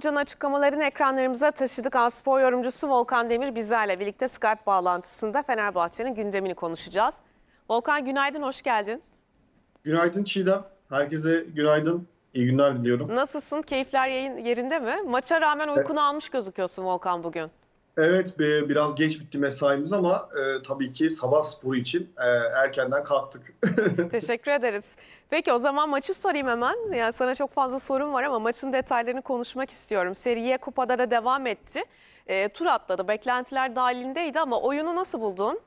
Can açıklamalarını ekranlarımıza taşıdık. Spor yorumcusu Volkan Demir bizlerle birlikte Skype bağlantısında Fenerbahçe'nin gündemini konuşacağız. Volkan günaydın, hoş geldin. Günaydın Çiğdem. Herkese günaydın. İyi günler diliyorum. Nasılsın? Keyifler yayın yerinde mi? Maça rağmen uykunu almış gözüküyorsun Volkan bugün. Evet bi- biraz geç bitti mesaimiz ama e, tabii ki sabah sporu için e, erkenden kalktık. Teşekkür ederiz. Peki o zaman maçı sorayım hemen. Yani sana çok fazla sorum var ama maçın detaylarını konuşmak istiyorum. Seriye kupada da devam etti. E, tur atladı. Beklentiler dahilindeydi ama oyunu nasıl buldun?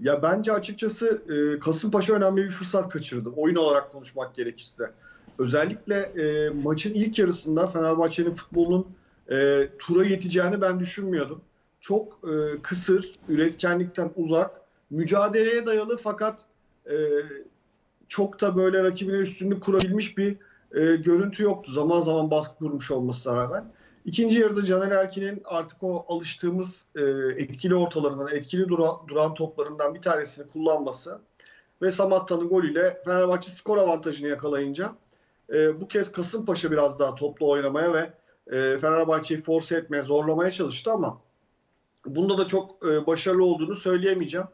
ya bence açıkçası e, Kasımpaşa önemli bir fırsat kaçırdı. Oyun olarak konuşmak gerekirse. Özellikle e, maçın ilk yarısında Fenerbahçe'nin futbolunun e, tura yeteceğini ben düşünmüyordum. Çok e, kısır, üretkenlikten uzak, mücadeleye dayalı fakat e, çok da böyle rakibine üstünlük kurabilmiş bir e, görüntü yoktu. Zaman zaman baskı kurmuş olmasına rağmen. İkinci yarıda Caner Erkin'in artık o alıştığımız e, etkili ortalarından, etkili dura- duran toplarından bir tanesini kullanması ve Samatta'nın golüyle Fenerbahçe skor avantajını yakalayınca e, bu kez Kasımpaşa biraz daha toplu oynamaya ve e, Fenerbahçe'yi force etmeye, zorlamaya çalıştı ama bunda da çok e, başarılı olduğunu söyleyemeyeceğim.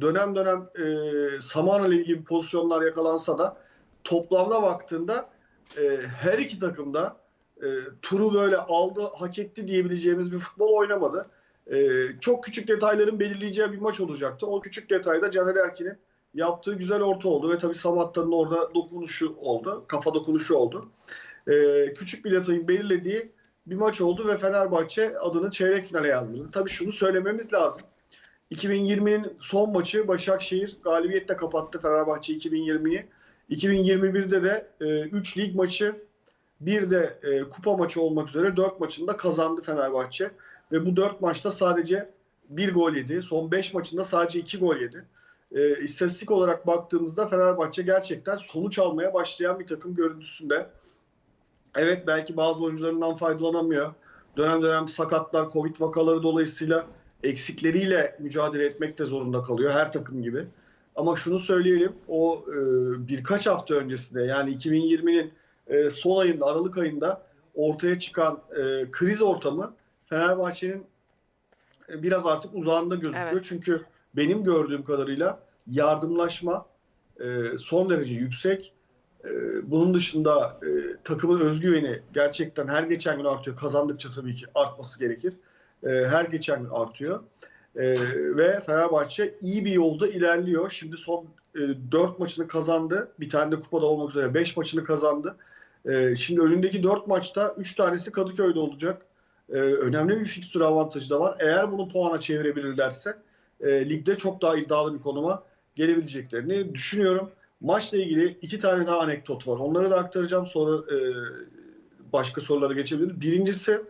Dönem dönem e, Samana ilgili pozisyonlar yakalansa da toplamda baktığında e, her iki takım da e, turu böyle aldı, hak etti diyebileceğimiz bir futbol oynamadı. E, çok küçük detayların belirleyeceği bir maç olacaktı. O küçük detayda Caner Erkin'in yaptığı güzel orta oldu ve tabii Samatta'nın orada dokunuşu oldu, kafa dokunuşu oldu. E, küçük bir detayın belirlediği bir maç oldu ve Fenerbahçe adını çeyrek finale yazdırdı. Tabii şunu söylememiz lazım. 2020'nin son maçı Başakşehir galibiyetle kapattı Fenerbahçe 2020'yi. 2021'de de 3 lig maçı bir de e, kupa maçı olmak üzere 4 maçında kazandı Fenerbahçe. Ve bu 4 maçta sadece 1 gol yedi. Son 5 maçında sadece 2 gol yedi. E, istatistik olarak baktığımızda Fenerbahçe gerçekten sonuç almaya başlayan bir takım görüntüsünde. Evet belki bazı oyuncularından faydalanamıyor. Dönem dönem sakatlar, Covid vakaları dolayısıyla eksikleriyle mücadele etmek de zorunda kalıyor her takım gibi. Ama şunu söyleyelim o e, birkaç hafta öncesinde yani 2020'nin e, son ayında Aralık ayında ortaya çıkan e, kriz ortamı Fenerbahçe'nin e, biraz artık uzağında gözüküyor. Evet. Çünkü benim gördüğüm kadarıyla yardımlaşma e, son derece yüksek. E, bunun dışında e, takımın özgüveni gerçekten her geçen gün artıyor. Kazandıkça tabii ki artması gerekir. E, her geçen gün artıyor. E, ve Fenerbahçe iyi bir yolda ilerliyor. Şimdi son e, 4 maçını kazandı. Bir tane de kupada olmak üzere 5 maçını kazandı. E, şimdi önündeki 4 maçta 3 tanesi Kadıköy'de olacak. E, önemli bir fikstür avantajı da var. Eğer bunu puana çevirebilirlerse e, ligde çok daha iddialı bir konuma gelebileceklerini düşünüyorum. Maçla ilgili iki tane daha anekdot var. Onları da aktaracağım. Sonra e, başka sorulara geçebiliriz. Birincisi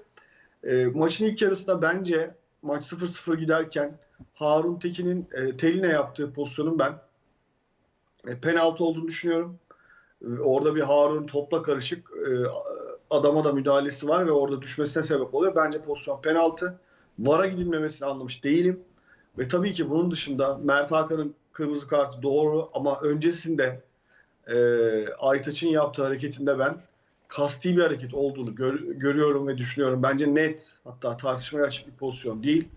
e, maçın ilk yarısında bence maç 0-0 giderken Harun Tekin'in e, teline yaptığı pozisyonun ben e, penaltı olduğunu düşünüyorum. E, orada bir Harun topla karışık e, adama da müdahalesi var ve orada düşmesine sebep oluyor. Bence pozisyon penaltı. VAR'a gidilmemesini anlamış değilim. Ve tabii ki bunun dışında Mert Hakan'ın kırmızı kartı doğru ama öncesinde e, Aytaç'ın yaptığı hareketinde ben kasti bir hareket olduğunu gör- görüyorum ve düşünüyorum. Bence net hatta tartışmaya açık bir pozisyon değil.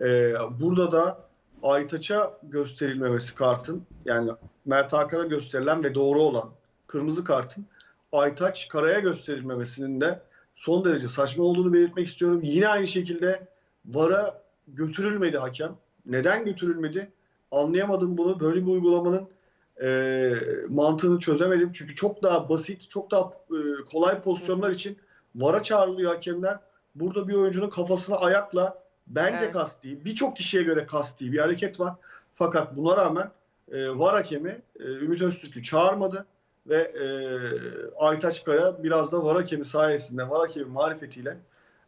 E, burada da Aytaç'a gösterilmemesi kartın yani Mert Hakan'a gösterilen ve doğru olan kırmızı kartın Aytaç Kara'ya gösterilmemesinin de son derece saçma olduğunu belirtmek istiyorum. Yine aynı şekilde VAR'a götürülmedi hakem. Neden götürülmedi? Anlayamadım bunu. Böyle bir uygulamanın e, mantığını çözemedim. Çünkü çok daha basit, çok daha e, kolay pozisyonlar için VAR'a çağrılıyor hakemler. Burada bir oyuncunun kafasına ayakla bence Evet. kasti, birçok kişiye göre kasti bir hareket var. Fakat buna rağmen e, VAR hakemi e, Ümit Öztürk'ü çağırmadı ve e, Aytaç Kaya biraz da VAR hakemi sayesinde, VAR hakemi marifetiyle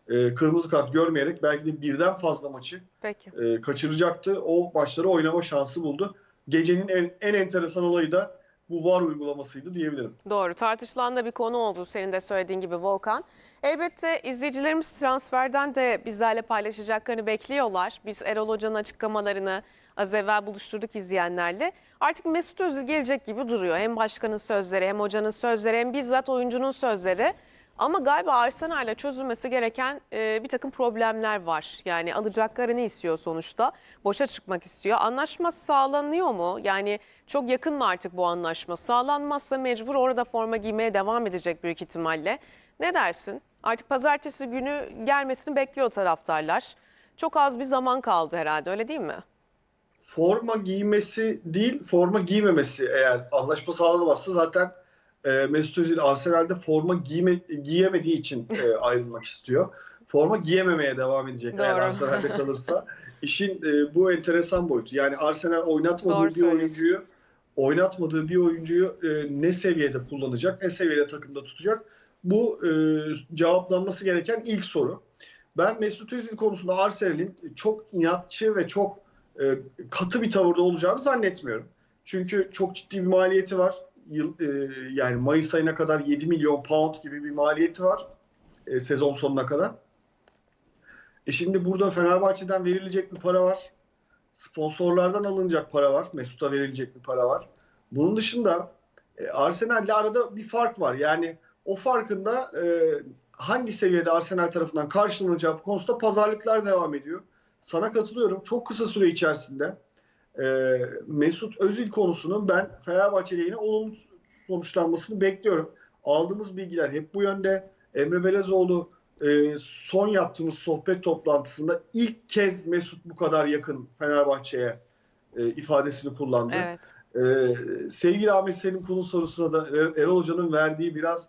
e, kırmızı kart görmeyerek belki de birden fazla maçı Peki. e, kaçıracaktı. O maçları oynama şansı buldu. Gecenin en, en enteresan olayı da bu VAR uygulamasıydı diyebilirim. Doğru. Tartışılan da bir konu oldu senin de söylediğin gibi Volkan. Elbette izleyicilerimiz transferden de bizlerle paylaşacaklarını bekliyorlar. Biz Erol Hoca'nın açıklamalarını az evvel buluşturduk izleyenlerle. Artık Mesut Özil gelecek gibi duruyor. Hem başkanın sözleri hem hocanın sözleri hem bizzat oyuncunun sözleri. Ama galiba Arsenal'le çözülmesi gereken e, bir takım problemler var. Yani alacakları ne istiyor sonuçta? Boşa çıkmak istiyor. Anlaşma sağlanıyor mu? Yani çok yakın mı artık bu anlaşma? Sağlanmazsa mecbur orada forma giymeye devam edecek büyük ihtimalle. Ne dersin? Artık pazartesi günü gelmesini bekliyor taraftarlar. Çok az bir zaman kaldı herhalde öyle değil mi? Forma giymesi değil, forma giymemesi eğer anlaşma sağlanamazsa zaten e, Mesut Özil Arsenal'de forma giyme, giyemediği için e, ayrılmak istiyor. Forma giyememeye devam edecek eğer Doğru. Arsenal'de kalırsa. İşin e, bu enteresan boyutu. Yani Arsenal oynatmadığı Doğru bir oyuncuyu oynatmadığı bir oyuncuyu e, ne seviyede kullanacak, ne seviyede takımda tutacak? Bu e, cevaplanması gereken ilk soru. Ben Mesut Özil konusunda Arsenal'in çok inatçı ve çok e, katı bir tavırda olacağını zannetmiyorum. Çünkü çok ciddi bir maliyeti var. Yıl, e, yani Mayıs ayına kadar 7 milyon pound gibi bir maliyeti var e, sezon sonuna kadar. E şimdi burada Fenerbahçe'den verilecek bir para var. Sponsorlardan alınacak para var. Mesut'a verilecek bir para var. Bunun dışında e, Arsenal'le arada bir fark var. Yani o farkında e, hangi seviyede Arsenal tarafından karşılanacağı konusunda pazarlıklar devam ediyor. Sana katılıyorum. Çok kısa süre içerisinde e, Mesut Özil konusunun ben Fenerbahçe lehine olumlu sonuçlanmasını bekliyorum. Aldığımız bilgiler hep bu yönde. Emre Belezoğlu e, son yaptığımız sohbet toplantısında ilk kez Mesut bu kadar yakın Fenerbahçe'ye e, ifadesini kullandı. Evet. Ee, sevgili Ahmet Selim Kul'un sorusuna da Er- Erol Hoca'nın verdiği biraz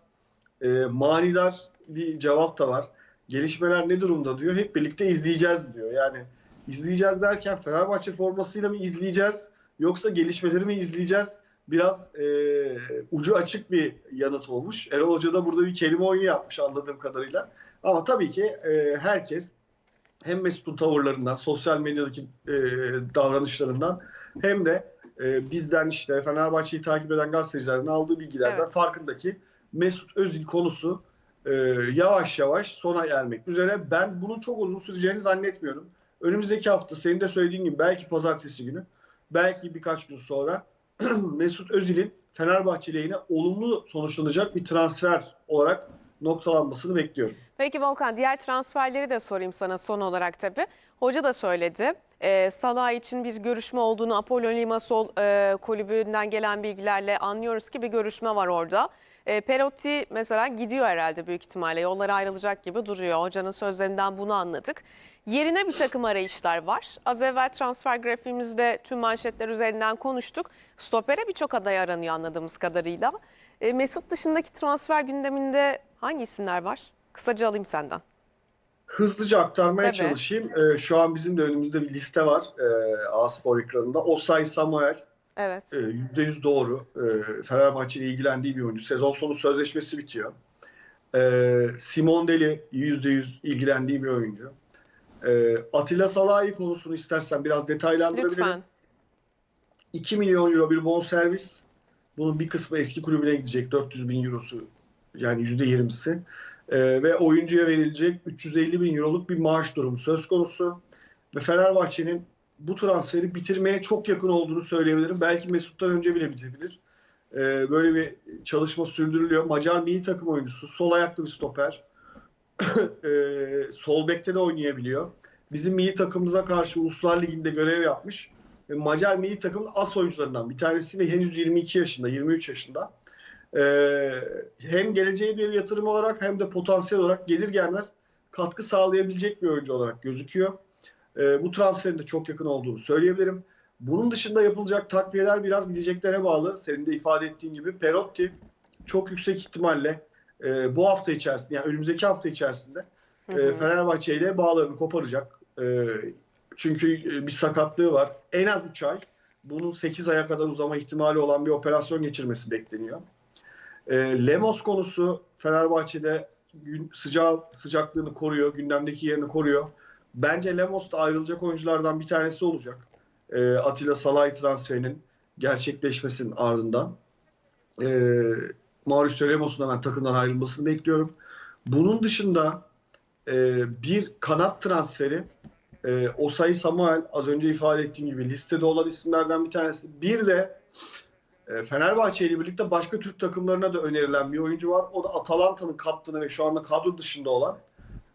e, manidar bir cevap da var. Gelişmeler ne durumda diyor. Hep birlikte izleyeceğiz diyor. Yani izleyeceğiz derken Fenerbahçe formasıyla mı izleyeceğiz yoksa gelişmeleri mi izleyeceğiz? Biraz e, ucu açık bir yanıt olmuş. Erol Hoca da burada bir kelime oyunu yapmış anladığım kadarıyla. Ama tabii ki e, herkes hem Mesut'un tavırlarından, sosyal medyadaki e, davranışlarından hem de e, bizden işte Fenerbahçe'yi takip eden gazetecilerden aldığı bilgilerden Evet. farkındaki Mesut Özil konusu e, yavaş yavaş sona ermek üzere. Ben bunun çok uzun süreceğini zannetmiyorum. Önümüzdeki hafta senin de söylediğin gibi belki pazartesi günü, belki birkaç gün sonra Mesut Özil'in Fenerbahçe lehine olumlu sonuçlanacak bir transfer olarak noktalanmasını bekliyorum. Peki Volkan diğer transferleri de sorayım sana son olarak tabii. Hoca da söyledi. Ee, Salah için bir görüşme olduğunu Apollo Limassol e, kulübünden gelen bilgilerle anlıyoruz ki bir görüşme var orada. E, Perotti mesela gidiyor herhalde büyük ihtimalle. Yolları ayrılacak gibi duruyor. Hocanın sözlerinden bunu anladık. Yerine bir takım arayışlar var. Az evvel transfer grafiğimizde tüm manşetler üzerinden konuştuk. Stopere birçok aday aranıyor anladığımız kadarıyla. E, Mesut dışındaki transfer gündeminde hangi isimler var? Kısaca alayım senden. Hızlıca aktarmaya Tabii. çalışayım. Ee, şu an bizim de önümüzde bir liste var e, A-Spor ekranında. Osay Samuel Evet. e, %100 doğru. E, Fenerbahçe ile ilgilendiği bir oyuncu. Sezon sonu sözleşmesi bitiyor. E, Simon Deli %100 ilgilendiği bir oyuncu. E, Atilla Salahi konusunu istersen biraz detaylandırabilirim. Lütfen. 2 milyon euro bir bonservis. Bunun bir kısmı eski kulübüne gidecek. 400 bin eurosu yani %20'si. Ee, ve oyuncuya verilecek 350 bin euroluk bir maaş durumu söz konusu. Ve Fenerbahçe'nin bu transferi bitirmeye çok yakın olduğunu söyleyebilirim. Belki Mesut'tan önce bile bitebilir. Ee, böyle bir çalışma sürdürülüyor. Macar milli takım oyuncusu. Sol ayaklı bir stoper. Ee, sol bekte de oynayabiliyor. Bizim milli takımımıza karşı Uluslar Ligi'nde görev yapmış. Macar milli takımın as oyuncularından bir tanesi ve henüz 22 yaşında, 23 yaşında. Ee, hem geleceğe bir yatırım olarak hem de potansiyel olarak gelir gelmez katkı sağlayabilecek bir oyuncu olarak gözüküyor. Ee, bu transferin de çok yakın olduğunu söyleyebilirim. Bunun dışında yapılacak takviyeler biraz gideceklere bağlı. Senin de ifade ettiğin gibi Perotti çok yüksek ihtimalle e, bu hafta içerisinde yani önümüzdeki hafta içerisinde Hı e. Fenerbahçe ile bağlarını koparacak. E, çünkü e, bir sakatlığı var. En az 3 ay. Bunun 8 aya kadar uzama ihtimali olan bir operasyon geçirmesi bekleniyor. E, Lemos konusu Fenerbahçe'de gün, sıcağı, sıcaklığını koruyor. Gündemdeki yerini koruyor. Bence Lemos da ayrılacak oyunculardan bir tanesi olacak. E, Atilla Salay transferinin gerçekleşmesinin ardından. E, Mauricio Lemos'un hemen takımdan ayrılmasını bekliyorum. Bunun dışında e, bir kanat transferi e, Osayi Samuel az önce ifade ettiğim gibi listede olan isimlerden bir tanesi. Bir de e, Fenerbahçe ile birlikte başka Türk takımlarına da önerilen bir oyuncu var. O da Atalanta'nın kaptanı ve şu anda kadro dışında olan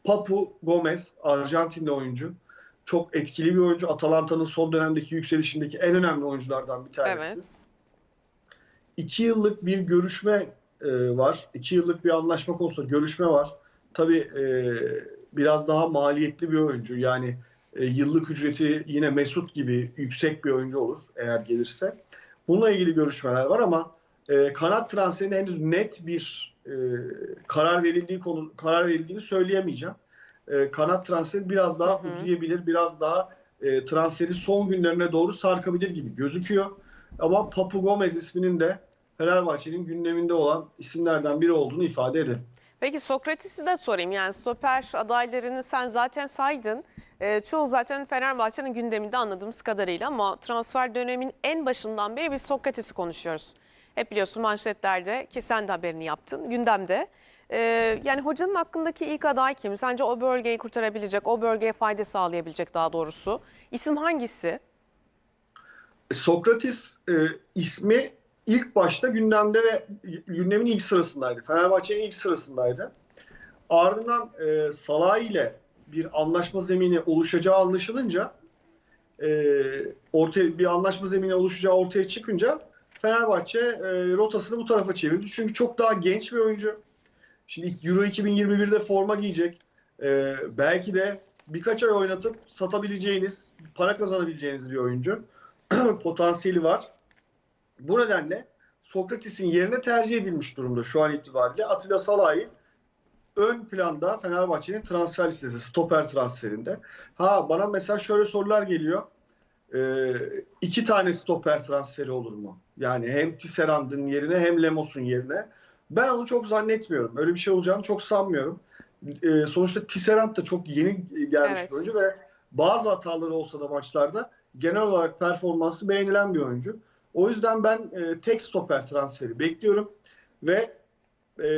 Papu Gomez, Arjantinli oyuncu. Çok etkili bir oyuncu. Atalanta'nın son dönemdeki yükselişindeki en önemli oyunculardan bir tanesi. Evet. İki yıllık bir görüşme e, var. İki yıllık bir anlaşma konusunda görüşme var. Tabii e, biraz daha maliyetli bir oyuncu. Yani e, yıllık ücreti yine Mesut gibi yüksek bir oyuncu olur eğer gelirse. Bununla ilgili görüşmeler var ama e, kanat transferine henüz net bir e, karar verildiği konu karar verildiğini söyleyemeyeceğim. E, kanat transferi biraz daha Hı hı. uzayabilir, biraz daha e, transferi son günlerine doğru sarkabilir gibi gözüküyor. Ama Papu Gomez isminin de Fenerbahçe'nin gündeminde olan isimlerden biri olduğunu ifade ederim. Peki Sokrates'i de sorayım. Yani stoper adaylarını sen zaten saydın. Ee, çoğu zaten Fenerbahçe'nin gündeminde anladığımız kadarıyla ama transfer dönemin en başından beri biz Sokrates'i konuşuyoruz. Hep biliyorsun manşetlerde ki sen de haberini yaptın gündemde. Ee, yani hocanın hakkındaki ilk aday kim? Sence o bölgeyi kurtarabilecek, o bölgeye fayda sağlayabilecek daha doğrusu. İsim hangisi? Sokrates e, ismi ilk başta gündemde ve gündemin ilk sırasındaydı. Fenerbahçe'nin ilk sırasındaydı. Ardından e, Salah ile bir anlaşma zemini oluşacağı anlaşılınca e, ortaya bir anlaşma zemini oluşacağı ortaya çıkınca Fenerbahçe e, rotasını bu tarafa çevirdi. Çünkü çok daha genç bir oyuncu. Şimdi Euro 2021'de forma giyecek. E, belki de birkaç ay oynatıp satabileceğiniz, para kazanabileceğiniz bir oyuncu. potansiyeli var. Bu nedenle Sokrates'in yerine tercih edilmiş durumda şu an itibariyle. Atilla Salah'ı ön planda Fenerbahçe'nin transfer listesi, stoper transferinde. Ha bana mesela şöyle sorular geliyor. Ee, iki tane stoper transferi olur mu? Yani hem Tisserand'ın yerine hem Lemos'un yerine. Ben onu çok zannetmiyorum. Öyle bir şey olacağını çok sanmıyorum. Ee, sonuçta Tisserand da çok yeni gelmiş Evet. bir oyuncu ve bazı hataları olsa da maçlarda genel olarak performansı beğenilen bir oyuncu. O yüzden ben e, tek stoper transferi bekliyorum ve e,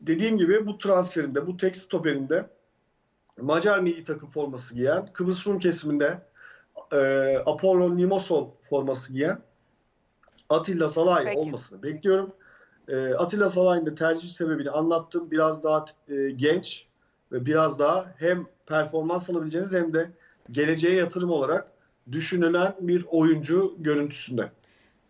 dediğim gibi bu transferinde, bu tek stoperinde Macar milli takım forması giyen, Kıbrıs Rum kesiminde e, Apollon Limassol forması giyen Atilla Salay Peki. olmasını bekliyorum. E, Atilla Salay'ın da tercih sebebini anlattım. Biraz daha e, genç ve biraz daha hem performans alabileceğiniz hem de geleceğe yatırım olarak düşünülen bir oyuncu görüntüsünde.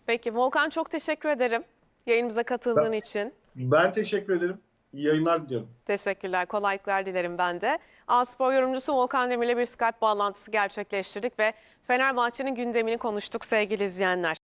Peki Volkan çok teşekkür ederim yayınımıza katıldığın için. Ben teşekkür ederim. İyi yayınlar diliyorum. Teşekkürler, kolaylıklar dilerim ben de. A-Spor yorumcusu Volkan Demir'le bir Skype bağlantısı gerçekleştirdik ve Fenerbahçe'nin gündemini konuştuk sevgili izleyenler.